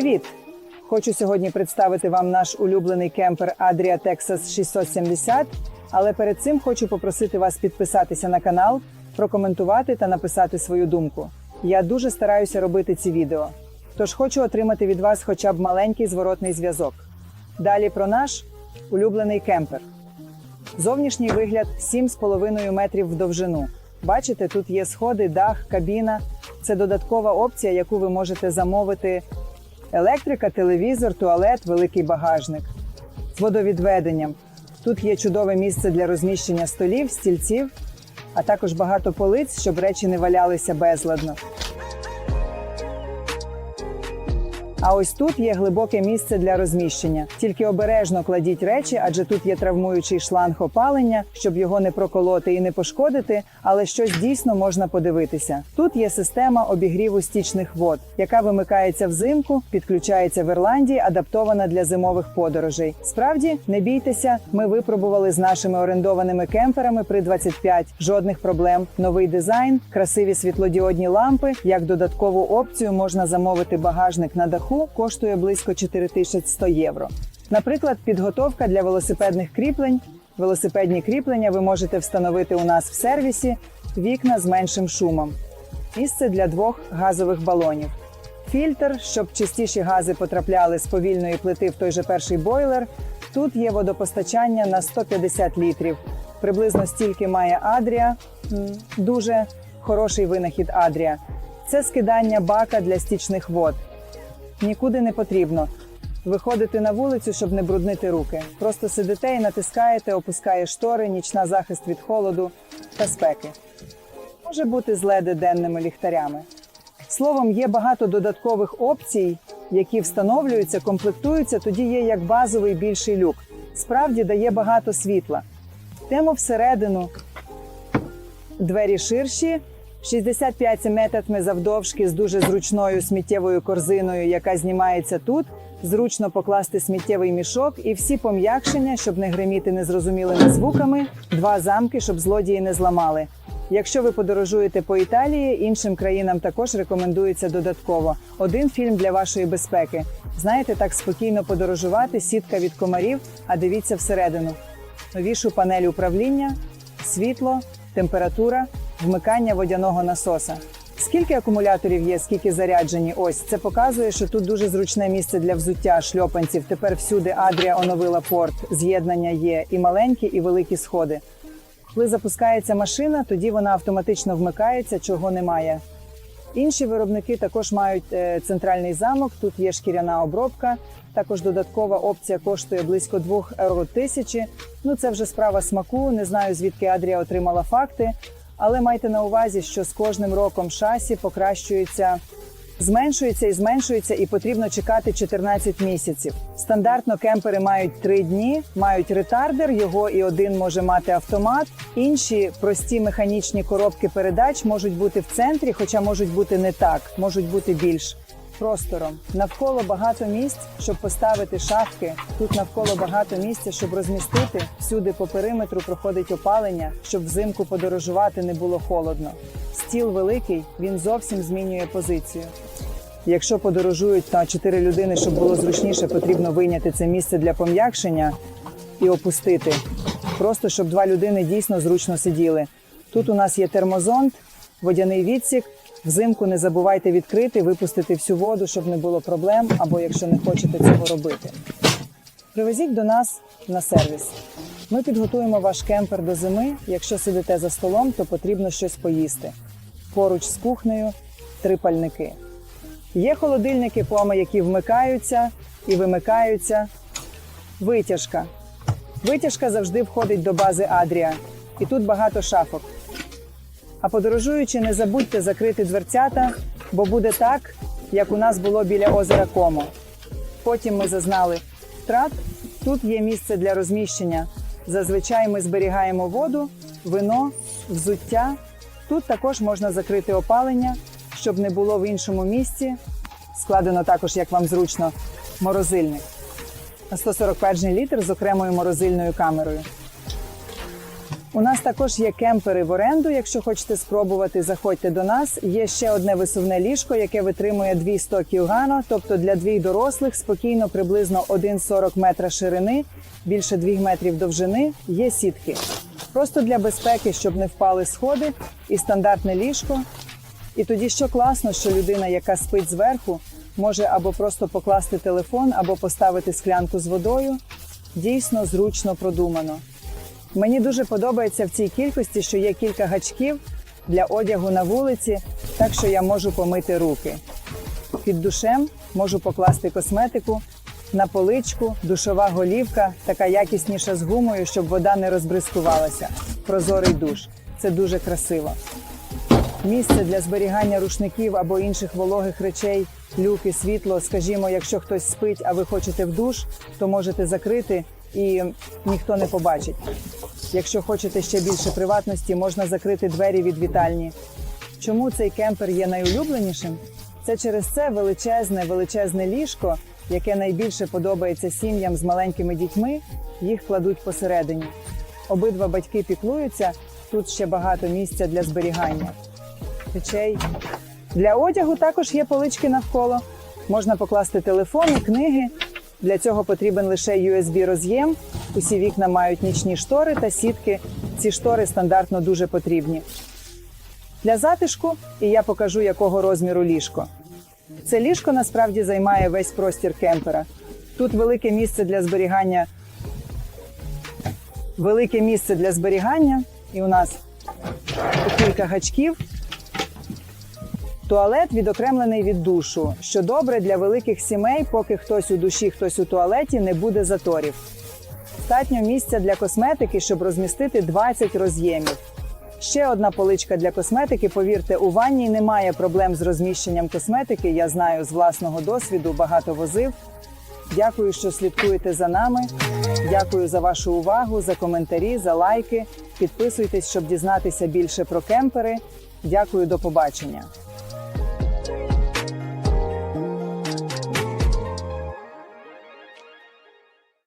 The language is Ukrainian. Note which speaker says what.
Speaker 1: Привіт! Хочу сьогодні представити вам наш улюблений кемпер Adria Texas 670, але перед цим хочу попросити вас підписатися на канал, прокоментувати та написати свою думку. Я дуже стараюся робити ці відео, тож хочу отримати від вас хоча б маленький зворотний зв'язок. Далі про наш улюблений кемпер. Зовнішній вигляд 7,5 метрів в довжину. Бачите, тут є сходи, дах, кабіна. Це додаткова опція, яку ви можете замовити. Електрика, телевізор, туалет, великий багажник. З водовідведенням. Тут є чудове місце для розміщення столів, стільців, а також багато полиць, щоб речі не валялися безладно. А ось тут є глибоке місце для розміщення. Тільки обережно кладіть речі, адже тут є травмуючий шланг опалення, щоб його не проколоти і не пошкодити, але щось дійсно можна подивитися. Тут є система обігріву стічних вод, яка вимикається взимку, підключається в Ірландії, адаптована для зимових подорожей. Справді, не бійтеся, ми випробували з нашими орендованими кемперами при 25. Жодних проблем. Новий дизайн, красиві світлодіодні лампи. Як додаткову опцію можна замовити багажник на даху, коштує близько 4100 євро. Наприклад, підготовка для велосипедних кріплень. Велосипедні кріплення ви можете встановити у нас в сервісі, вікна з меншим шумом. Місце для двох газових балонів. Фільтр, щоб чистіші гази потрапляли з повільної плити в той же перший бойлер. Тут є водопостачання на 150 літрів. Приблизно стільки має Адрія. Дуже хороший винахід Адрія. Це скидання бака для стічних вод. Нікуди не потрібно. Виходити на вулицю, щоб не бруднити руки. Просто сидите і натискаєте, опускає штори, нічна захист від холоду та спеки. Може бути з денними ліхтарями. Словом, є багато додаткових опцій, які встановлюються, комплектуються, тоді є як базовий більший люк. Справді дає багато світла. Йдемо всередину. Двері ширші, 65 см завдовжки з дуже зручною сміттєвою корзиною, яка знімається тут. Зручно покласти сміттєвий мішок і всі пом'якшення, щоб не гриміти незрозумілими звуками, два замки, щоб злодії не зламали. Якщо ви подорожуєте по Італії, іншим країнам також рекомендується додатково один фільм для вашої безпеки. Знаєте, так спокійно подорожувати, сітка від комарів, а дивіться всередину. Новішу панель управління, світло, температура, вмикання водяного насоса. Скільки акумуляторів є, скільки заряджені? Ось це показує, що тут дуже зручне місце для взуття шльопанців. Тепер всюди Адрія оновила порт. З'єднання є і маленькі, і великі сходи. Коли запускається машина, тоді вона автоматично вмикається, чого немає. Інші виробники також мають е, центральний замок. Тут є шкіряна обробка. Також додаткова опція коштує близько 2 евро тисячі. Ну це вже справа смаку. Не знаю звідки Адрія отримала факти, але майте на увазі, що з кожним роком шасі покращується. Зменшується і зменшується, і потрібно чекати 14 місяців. Стандартно кемпери мають 3 дні, мають ретардер, його і один може мати автомат. Інші прості механічні коробки передач можуть бути в центрі, хоча можуть бути не так, можуть бути більш простором. Навколо багато місць, щоб поставити шафки. Тут навколо багато місця, щоб розмістити. Всюди по периметру проходить опалення, щоб взимку подорожувати не було холодно. Стіл великий, він зовсім змінює позицію. Якщо подорожують на 4 людини, щоб було зручніше, потрібно вийняти це місце для пом'якшення і опустити. Просто щоб два людини дійсно зручно сиділи. Тут у нас є термозонд, водяний відсік. Взимку не забувайте відкрити, випустити всю воду, щоб не було проблем, або якщо не хочете цього робити. Привезіть до нас на сервіс. Ми підготуємо ваш кемпер до зими. Якщо сидите за столом, то потрібно щось поїсти. Поруч з кухнею три пальники. Є холодильники пома, які вмикаються і вимикаються. Витяжка. Витяжка завжди входить до бази Адрія. І тут багато шафок. А подорожуючи, не забудьте закрити дверцята, бо буде так, як у нас було біля озера Комо. Потім ми зазнали втрат. Тут є місце для розміщення. Зазвичай ми зберігаємо воду, вино, взуття. Тут також можна закрити опалення, щоб не було в іншому місці. Складено також, як вам зручно, морозильник. На 141 літр з окремою морозильною камерою. У нас також є кемпери в оренду. Якщо хочете спробувати, заходьте до нас. Є ще одне висувне ліжко, яке витримує 200 кг, тобто для двох дорослих спокійно приблизно 1,40 метра ширини, більше 2 метрів довжини. Є сітки. Просто для безпеки, щоб не впали сходи, і стандартне ліжко. І тоді що класно, що людина, яка спить зверху, може або просто покласти телефон, або поставити склянку з водою. Дійсно зручно продумано. Мені дуже подобається в цій кількості, що є кілька гачків для одягу на вулиці, так що я можу помити руки. Під душем можу покласти косметику, на поличку, душова голівка, така якісніша з гумою, щоб вода не розбризкувалася. Прозорий душ. Це дуже красиво. Місце для зберігання рушників або інших вологих речей, люки, світло. Скажімо, якщо хтось спить, а ви хочете в душ, то можете закрити і ніхто не побачить. Якщо хочете ще більше приватності, можна закрити двері від вітальні. Чому цей кемпер є найулюбленішим? Це через це величезне, величезне ліжко, яке найбільше подобається сім'ям з маленькими дітьми, їх кладуть посередині. Обидва батьки піклуються, тут ще багато місця для зберігання. Речей. Для одягу також є полички навколо. Можна покласти телефони, книги. Для цього потрібен лише USB-роз'єм. Усі вікна мають нічні штори та сітки. Ці штори стандартно дуже потрібні. Для затишку, і я покажу, якого розміру ліжко. Це ліжко насправді займає весь простір кемпера. Тут велике місце для зберігання. Велике місце для зберігання, і у нас кілька гачків. Туалет відокремлений від душу, що добре для великих сімей, поки хтось у душі, хтось у туалеті, не буде заторів. Достатньо місця для косметики, щоб розмістити 20 роз'ємів. Ще одна поличка для косметики. Повірте, у ванні немає проблем з розміщенням косметики. Я знаю з власного досвіду, багато возив. Дякую, що слідкуєте за нами. Дякую за вашу увагу, за коментарі, за лайки. Підписуйтесь, щоб дізнатися більше про кемпери. Дякую, до побачення.